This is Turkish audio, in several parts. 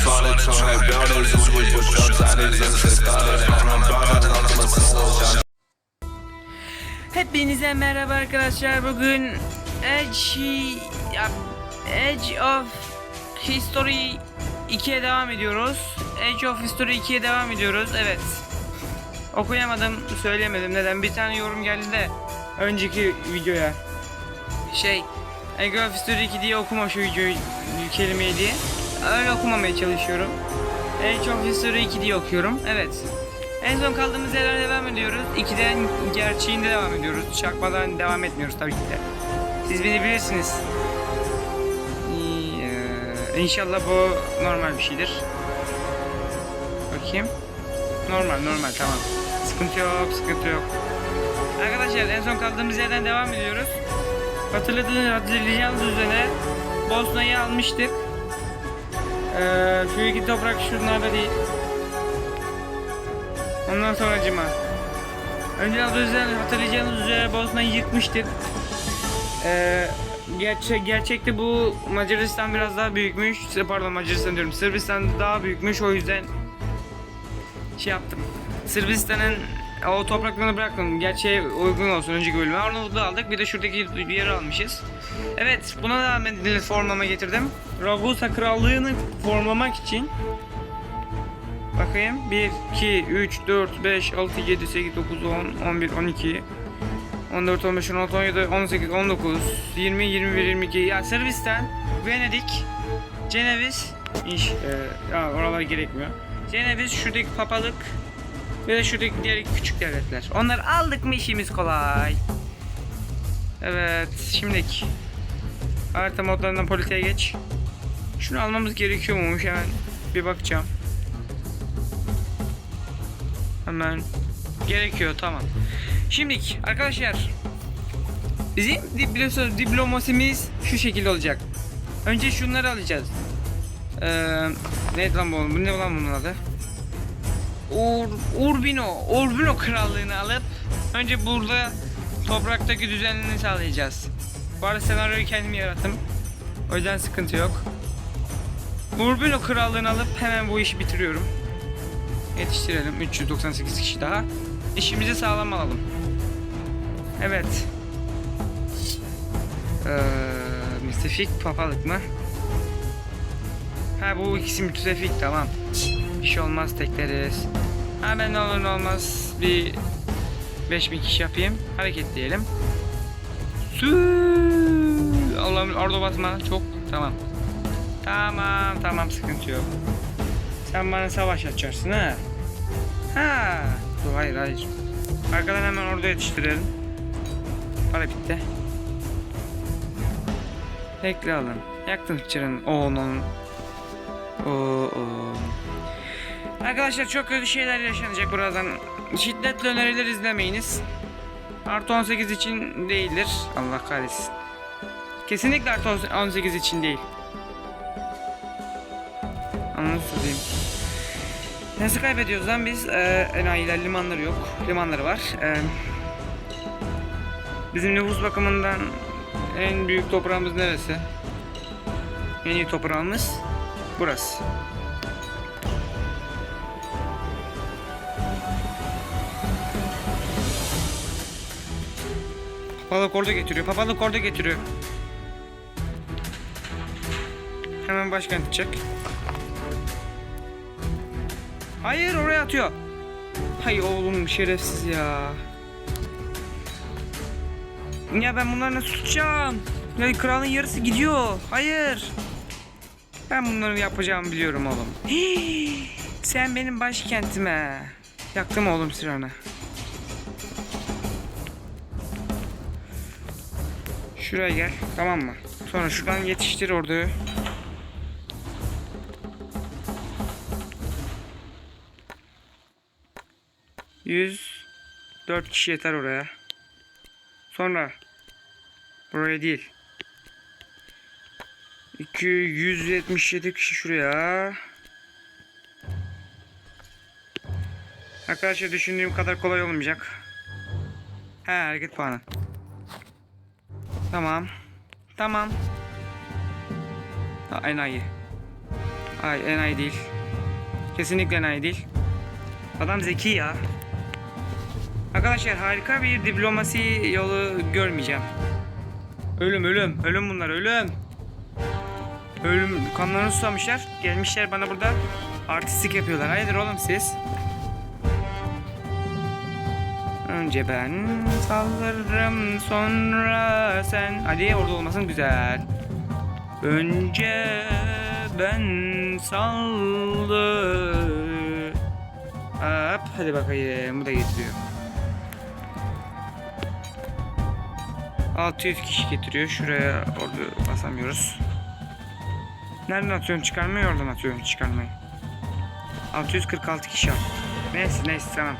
Som hep dödes Uçmuş bu şok Sahnenize sesler Hemen bana Anlamasın olacak Hepinize merhaba arkadaşlar. Bugün Edge Edge of History 2'ye devam ediyoruz. Edge of History 2'ye devam ediyoruz. Evet. Okuyamadım, söyleyemedim. Neden? Bir tane yorum geldi de önceki videoya. Şey, Edge of History 2 diye okuma şu videoyu kelimeyi diye. Öyle okumamaya çalışıyorum. Edge of History 2 diye okuyorum. Evet. En son kaldığımız yerden devam ediyoruz. 2'den gerçeğinde devam ediyoruz. Çakmadan devam etmiyoruz tabii ki de. Siz beni bilirsiniz. Ee, İnşallah bu normal bir şeydir. Bakayım. Normal normal tamam. Sıkıntı yok sıkıntı yok. Arkadaşlar en son kaldığımız yerden devam ediyoruz. Hatırladığınız hatırlayacağınız üzere Bosna'yı almıştık. Ee, şu toprak şunlarda değil. Ondan sonra cima. Önce az önce hatırlayacağınız üzere Bosna'yı yıkmıştık. Ee, gerçe gerçekte bu Macaristan biraz daha büyükmüş. Pardon Macaristan diyorum. Sırbistan daha büyükmüş. O yüzden şey yaptım. Sırbistan'ın o topraklarını bıraktım. Gerçeğe uygun olsun önceki bölüme. Arnavutluğu aldık. Bir de şuradaki bir yeri almışız. Evet buna da ben formlama getirdim. Ragusa krallığını formlamak için Bakayım. 1, 2, 3, 4, 5, 6, 7, 8, 9, 10, 11, 12, 14, 15, 16, 17, 18, 19, 20, 21, 22. Ya Sırbistan, Venedik, Ceneviz, iş, e, ya oralar gerekmiyor. Ceneviz, şuradaki papalık ve de şuradaki diğer küçük devletler. Onları aldık mı işimiz kolay. Evet, şimdiki. Harita modlarından politiğe geç. Şunu almamız gerekiyor muymuş hemen bir bakacağım. Hemen gerekiyor tamam. Şimdilik arkadaşlar bizim diplo- diplomasimiz şu şekilde olacak. Önce şunları alacağız. Ee, neydi lan bu? Bu ne lan bunun adı? Ur, Urbino, Urbino krallığını alıp önce burada topraktaki düzenini sağlayacağız. Bu arada senaryoyu kendim yarattım. O yüzden sıkıntı yok. Urbino krallığını alıp hemen bu işi bitiriyorum. Yetiştirelim 398 kişi daha. İşimizi sağlam alalım. Evet. Ee, müttefik papalık mı? Ha bu ikisi müttefik tamam. Bir şey olmaz tekleriz. Ne olur olmaz bir 5000 kişi yapayım. Hareket diyelim. Allah'ım orada basma çok tamam. Tamam tamam sıkıntı yok. Sen bana savaş açarsın ha. Ha. Dur hayır hayır. Arkadan hemen orada yetiştirelim. Para bitti. Bekle alın. Yaktın çıranın. Oo. Oo, oo. Arkadaşlar çok kötü şeyler yaşanacak birazdan. Şiddetle öneriler izlemeyiniz. Artı 18 için değildir. Allah kahretsin. Kesinlikle artı 18 için değil. Diyeyim. Nasıl kaybediyoruz lan biz? Ee, enayiler limanları yok. Limanları var. Ee, bizim nüfus bakımından en büyük toprağımız neresi? En iyi toprağımız burası. Papalık orada getiriyor. Papalık orada getiriyor. Hemen başkent çek. Hayır oraya atıyor. Hay oğlum şerefsiz ya. Ya ben bunları nasıl tutacağım? Ya kralın yarısı gidiyor. Hayır. Ben bunları yapacağımı biliyorum oğlum. Hii, sen benim başkentime. Yaktım oğlum sıranı. Şuraya gel tamam mı? Sonra şuradan yetiştir orduyu. Yüz dört kişi yeter oraya. Sonra buraya değil. 277 kişi şuraya. Arkadaşlar düşündüğüm kadar kolay olmayacak. He hareket puanı. Tamam. Tamam. Ha, enayi. Ay enayi değil. Kesinlikle enayi değil. Adam zeki ya. Arkadaşlar harika bir diplomasi yolu görmeyeceğim. Ölüm ölüm. Ölüm bunlar ölüm. Ölüm kanlarını susamışlar. Gelmişler bana burada artistik yapıyorlar. Hayırdır oğlum siz? Önce ben saldırırım sonra sen. Hadi orada olmasın güzel. Önce ben saldır. Hop hadi bakayım bu da getiriyor. 600 kişi getiriyor. Şuraya orada basamıyoruz. Nereden atıyorsun çıkarmayı oradan atıyorum çıkarmayı. 646 kişi attı. Neyse neyse tamam.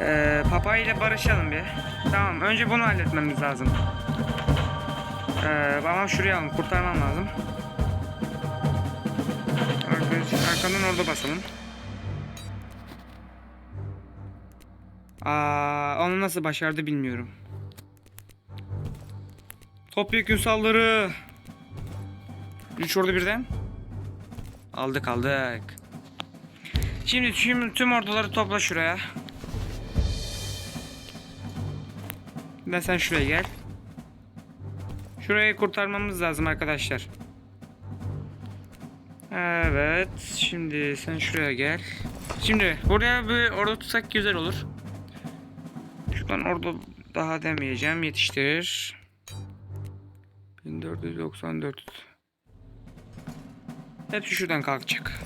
Ee, Papa ile barışalım bir. Tamam önce bunu halletmemiz lazım. Ee, ama şuraya alalım kurtarmam lazım. Arkadaş, orada basalım. Aa, onu nasıl başardı bilmiyorum. Topyekun saldırı. 3 ordu birden. Aldık aldık. Şimdi tüm, tüm orduları topla şuraya. Ben sen şuraya gel. Şurayı kurtarmamız lazım arkadaşlar. Evet. Şimdi sen şuraya gel. Şimdi buraya bir ordu tutsak güzel olur. Şuradan ordu daha demeyeceğim. Yetiştirir. 1494. Hepsi şuradan kalkacak.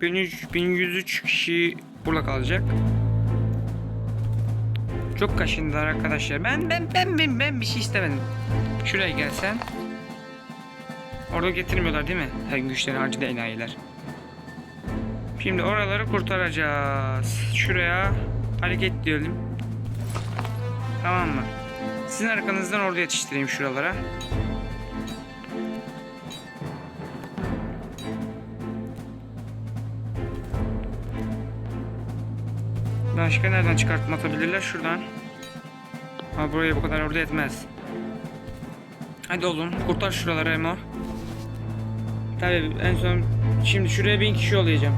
1300 1103 kişi burada kalacak. Çok kaşındılar arkadaşlar. Ben ben ben ben ben bir şey istemedim. Şuraya gelsen. Orada getirmiyorlar değil mi? Her güçleri harcadı enayiler. Şimdi oraları kurtaracağız. Şuraya hareket diyelim. Tamam mı? Sizin arkanızdan orada yetiştireyim şuralara. Başka nereden çıkartma atabilirler? Şuradan. Ha buraya bu kadar orada yetmez. Hadi oğlum kurtar şuraları Emo. Tabii en son şimdi şuraya bin kişi yollayacağım.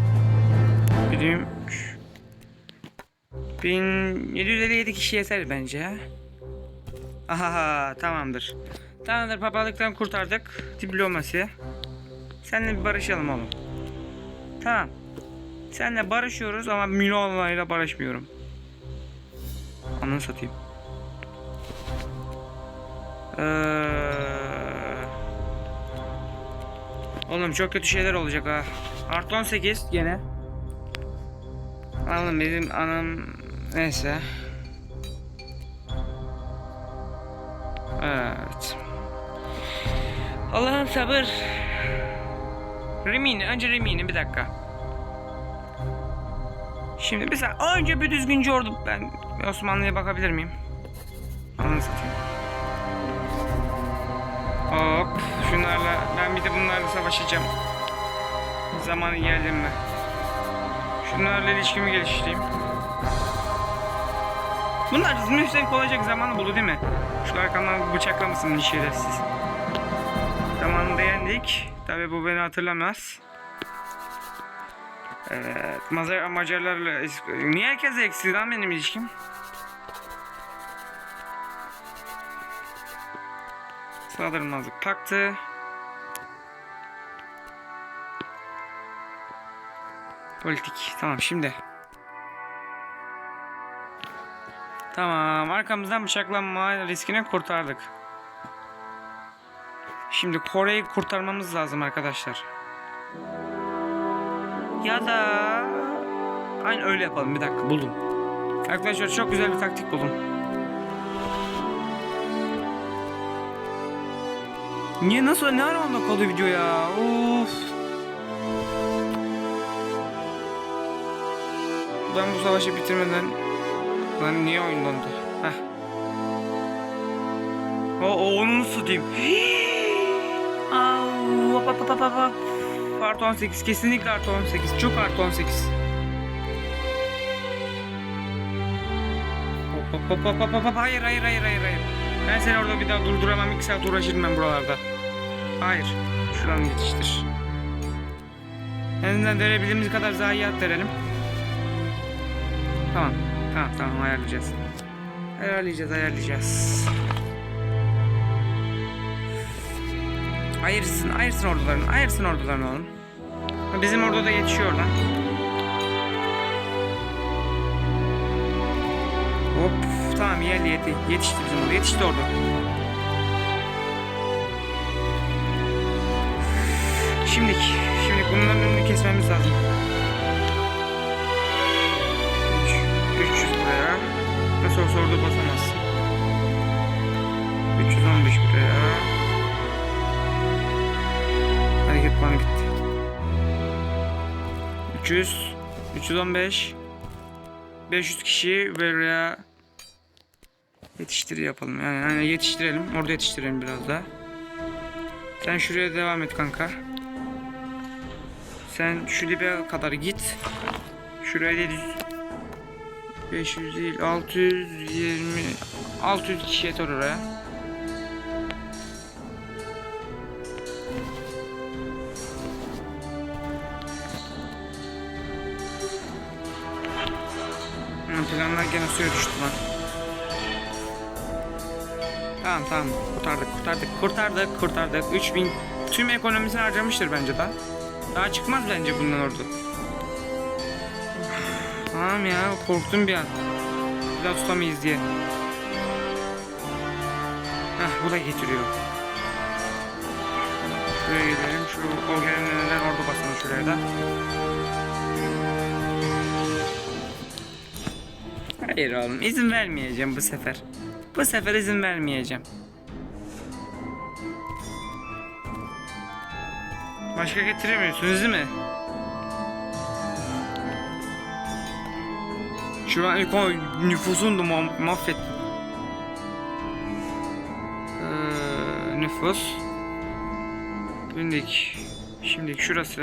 Gideyim. 1757 kişi yeter bence ha. Aha tamamdır. Tamamdır papalıktan kurtardık. Diplomasi. Seninle bir barışalım oğlum. Tamam. Seninle barışıyoruz ama Milano'yla barışmıyorum. Ananı satayım. Ee... Oğlum çok kötü şeyler olacak ha. Artı 18 gene. Oğlum benim anam neyse. Evet. Allah'ım sabır. Rimini, önce Rimini bir dakika. Şimdi bir saniye. Önce bir düzgünce ordu ben Osmanlı'ya bakabilir miyim? Ananı satayım. Hop şunlarla ben bir de bunlarla savaşacağım. Zamanı geldi mi? Şunlarla ilişkimi geliştireyim. Bunlar müstehik olacak zamanı buldu değil mi? Şu arkamdan bıçaklamasın şerefsiz. Zamanında yendik. Tabi bu beni hatırlamaz. Evet, Macar, Macarlarla... Niye herkese eksi lan benim ilişkim? Saldırmazlık paktı. Politik. Tamam şimdi. Tamam arkamızdan bıçaklanma riskini kurtardık. Şimdi Kore'yi kurtarmamız lazım arkadaşlar. Ya da aynı öyle yapalım bir dakika buldum. Arkadaşlar çok güzel bir taktik buldum. Niye nasıl ne ara onda kaldı video ya? Of. Ben bu savaşı bitirmeden Lan niye oyun dondu? Heh. O, o onu satayım. Au, hop, hop, hop, hop, hop. Artı 18 kesinlikle artı 18 çok artı 18 Hop hop hop hop hop hop hayır hayır hayır hayır hayır Ben seni orada bir daha durduramam 2 saat uğraşırım ben buralarda Hayır Şuradan yetiştir. En verebildiğimiz kadar zayiat verelim. Tamam. Tamam tamam ayarlayacağız. Ayarlayacağız ayarlayacağız. Ayırsın ayırsın ordularını ayırsın ordularını oğlum. Bizim ordu da yetişiyor lan. Hop tamam yerli yeti. Yetişti bizim ordu yetişti ordu. Şimdilik, şimdilik bunların önünü kesmemiz lazım. Üç- 300 buraya. Nasıl olsa orada basamaz. 315 buraya. Puanı gitti. 300, 315, 500 kişi buraya yetiştir yapalım. Yani, yani yetiştirelim. Orada yetiştirelim biraz daha. Sen şuraya devam et kanka. Sen şu dibe kadar git. Şuraya 700 500 değil 620 600 kişi yeter oraya. Planlar gene suya düştü lan. Tamam tamam kurtardık kurtardık kurtardık kurtardık 3000 tüm ekonomisini harcamıştır bence daha. Daha çıkmaz bence bundan ordu. Tamam ya korktum bir an. Bir daha tutamayız diye. Heh bu da getiriyor. Şuraya gidelim. Şu o gelenlerden ordu basalım şuraya da. Hayır oğlum izin vermeyeceğim bu sefer. Bu sefer izin vermeyeceğim. Başka getiremiyorsunuz değil mi? Şu an ilk o nüfusunu da ma-. Ee, nüfus. Şimdilik, şimdilik şurası.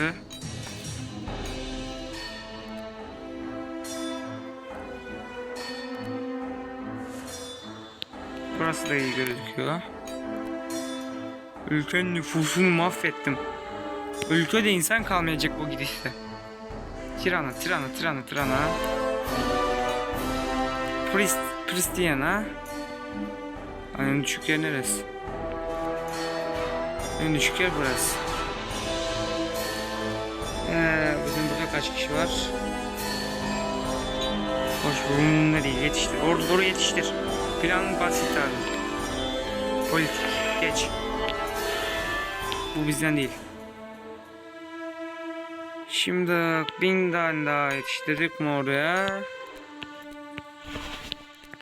Burası iyi gözüküyor. Ülkenin nüfusunu mahvettim. Ülkede insan kalmayacak bu gidişle. Tirana, Tirana, Tirana, Tirana. Prist, Pristiana. En düşük yer neresi? En düşük yer burası. Ee, bizim burada kaç kişi var? Hoş bununla değil yetiştir. Orada doğru yetiştir. Plan basit abi. Politik. Geç. Bu bizden değil. Şimdi bin tane daha yetiştirdik mi oraya?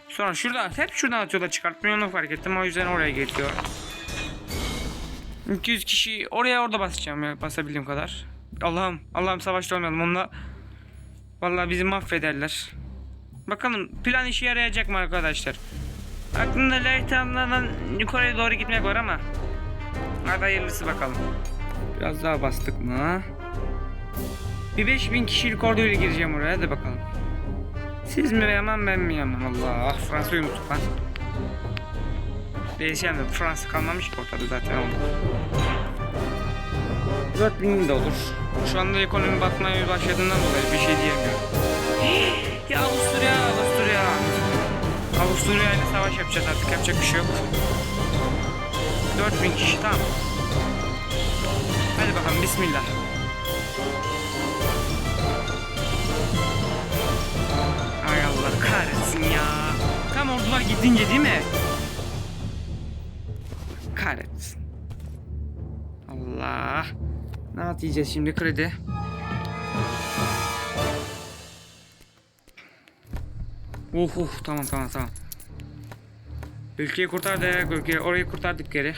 Sonra şuradan hep şuradan atıyorlar çıkartmıyor onu fark ettim o yüzden oraya geliyor. 200 kişi oraya orada basacağım ya basabildiğim kadar. Allah'ım Allah'ım savaşta olmayalım onunla. Vallahi bizi mahvederler. Bakalım plan işe yarayacak mı arkadaşlar? Aklımda Leytan'dan yukarıya doğru gitmek var ama. Hadi hayırlısı bakalım. Biraz daha bastık mı? Bir 5000 kişilik orduyla gireceğim oraya hadi bakalım. Siz mi yaman ben mi yaman Allah Fransa'yı unuttuk lan. Değişen de Fransa kalmamış ki ortada zaten oldu. 4000 de olur. Şu anda ekonomi batmaya başladığından dolayı bir şey diyemiyorum. ya. Avusturya ile savaş yapacağız artık yapacak bir şey yok. 4000 kişi tamam. Hadi bakalım bismillah. Ay Allah kahretsin ya. Tam ordular gidince değil mi? Kahretsin. Allah. Ne yapacağız şimdi kredi? Uh uh tamam tamam tamam. Ülkeyi kurtardık, ülkeyi orayı kurtardık geri.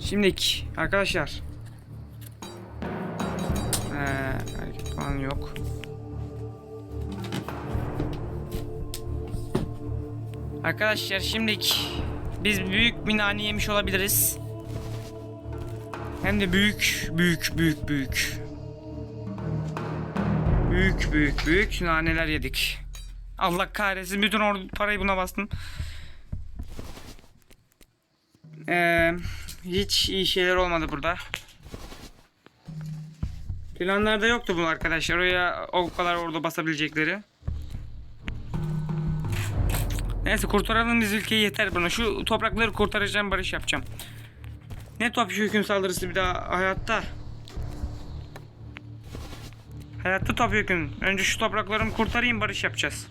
Şimdilik arkadaşlar. Ee, falan yok. Arkadaşlar şimdilik biz büyük bir nane yemiş olabiliriz. Hem de büyük, büyük, büyük, büyük. Büyük, büyük, büyük naneler yedik. Allah kahretsin bütün ordu parayı buna bastım. Ee, hiç iyi şeyler olmadı burada. Planlarda yoktu bu arkadaşlar. Oraya o kadar orada basabilecekleri. Neyse kurtaralım biz ülkeyi yeter buna. Şu toprakları kurtaracağım barış yapacağım. Ne topyekun saldırısı bir daha hayatta. Hayatta topyekun. Önce şu topraklarımı kurtarayım barış yapacağız.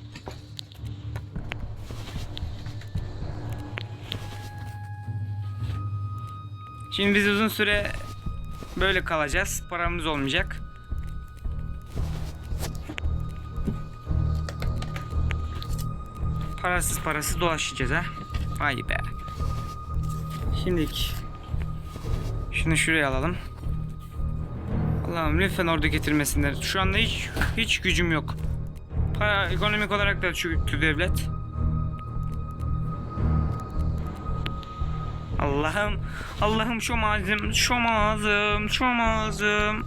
Şimdi biz uzun süre böyle kalacağız. Paramız olmayacak. Parasız parasız dolaşacağız ha. Vay be. Şimdilik şunu şuraya alalım. Allah'ım lütfen orada getirmesinler. Şu anda hiç hiç gücüm yok. Para ekonomik olarak da çöktü devlet. Allah'ım Allah'ım şu mazım şu mazım şu mazım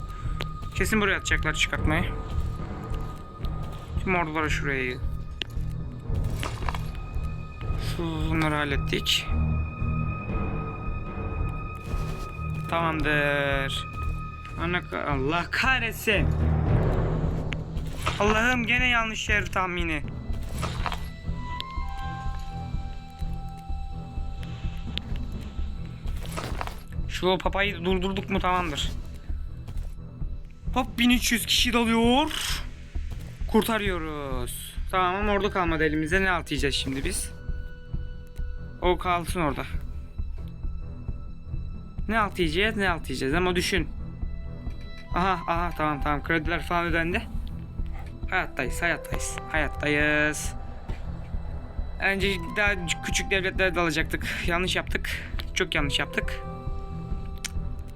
Kesin buraya atacaklar çıkartmayı Tüm orduları şuraya yığ. Bunları hallettik Tamamdır Ana Allah kahretsin Allah'ım gene yanlış yer tahmini Şu papayı durdurduk mu tamamdır. Hop 1300 kişi dalıyor. Kurtarıyoruz. Tamam ama orada kalmadı elimizde. Ne yiyeceğiz şimdi biz? O kalsın orada. Ne alt yiyeceğiz ne alt yiyeceğiz ama düşün. Aha aha tamam tamam krediler falan ödendi. Hayattayız hayattayız. Hayattayız. Önce daha küçük devletlere dalacaktık. Yanlış yaptık. Çok yanlış yaptık.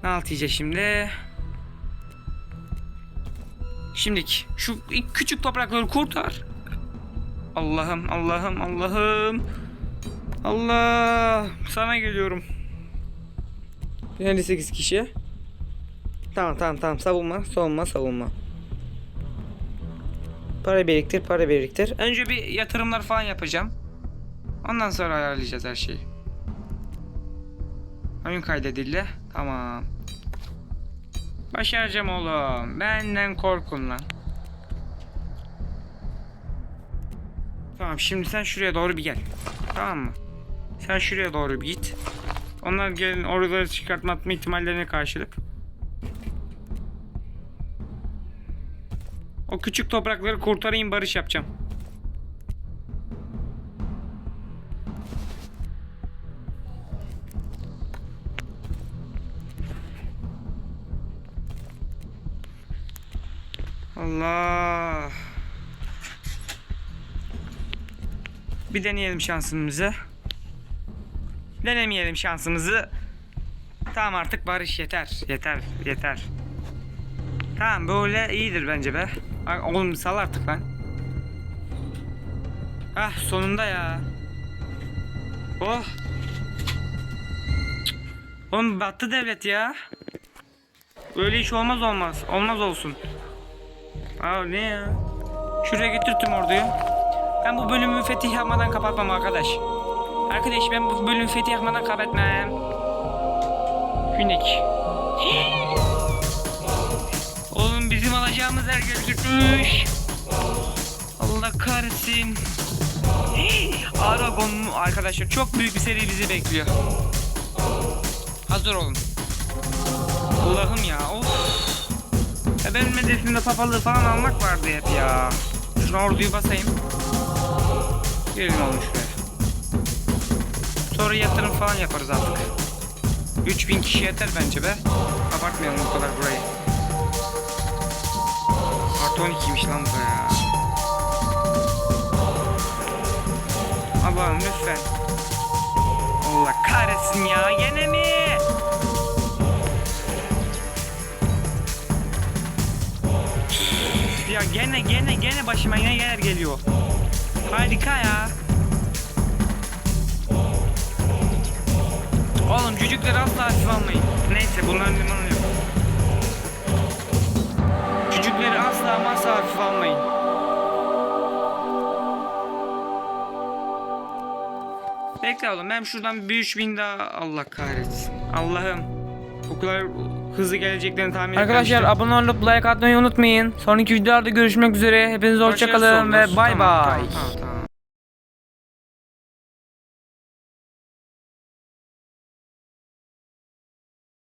Ne alt şimdi? Şimdik şu küçük toprakları kurtar. Allah'ım Allah'ım Allah'ım. Allah sana geliyorum. 58 kişi. Tamam tamam tamam savunma savunma savunma. Para biriktir para biriktir. Önce bir yatırımlar falan yapacağım. Ondan sonra ayarlayacağız her şeyi. Oyun kaydedildi. Tamam. Başaracağım oğlum. Benden korkun lan. Tamam şimdi sen şuraya doğru bir gel. Tamam mı? Sen şuraya doğru bir git. Onlar gelin oraları çıkartma atma ihtimallerine karşılık. O küçük toprakları kurtarayım barış yapacağım. Allah. Bir deneyelim şansımızı. Denemeyelim şansımızı. Tamam artık barış yeter. Yeter. Yeter. Tamam böyle iyidir bence be. Oğlum sal artık lan. Hah sonunda ya. Oh. Oğlum battı devlet ya. Öyle iş olmaz olmaz. Olmaz olsun. Aa ne ya? Şuraya getir tüm orduyu. Ben bu bölümü fetih yapmadan kapatmam arkadaş. Arkadaş ben bu bölümü fetih yapmadan kapatmam. Günek. Bizim alacağımız yer gözükmüş. Allah kahretsin. Aragon mu? Arkadaşlar çok büyük bir seri bizi bekliyor. Hazır olun. Allah'ım ya of. Ya benim hedefimde papalığı falan almak vardı hep ya. Şuna orduyu basayım. Gelin oğlum şuraya. Sonra yatırım falan yaparız artık. 3000 kişi yeter bence be. Abartmayalım o kadar burayı. Artı 12'ymiş lan bu ya. Allah'ım lütfen. Allah kahretsin ya gene mi? Ya gene gene gene başıma yine neler geliyor. Harika ya. Oğlum cücükleri asla hafife almayın. Neyse bunların limanı yok. Küçükleri asla ama asla almayın. Bekle oğlum ben şuradan bir 3000 daha Allah kahretsin. Allah'ım. O kadar hızlı geleceklerini tahmin Arkadaşlar abone olup like atmayı unutmayın. Sonraki videolarda görüşmek üzere. Hepinize hoşçakalın ve bay bay. Tamam, tamam.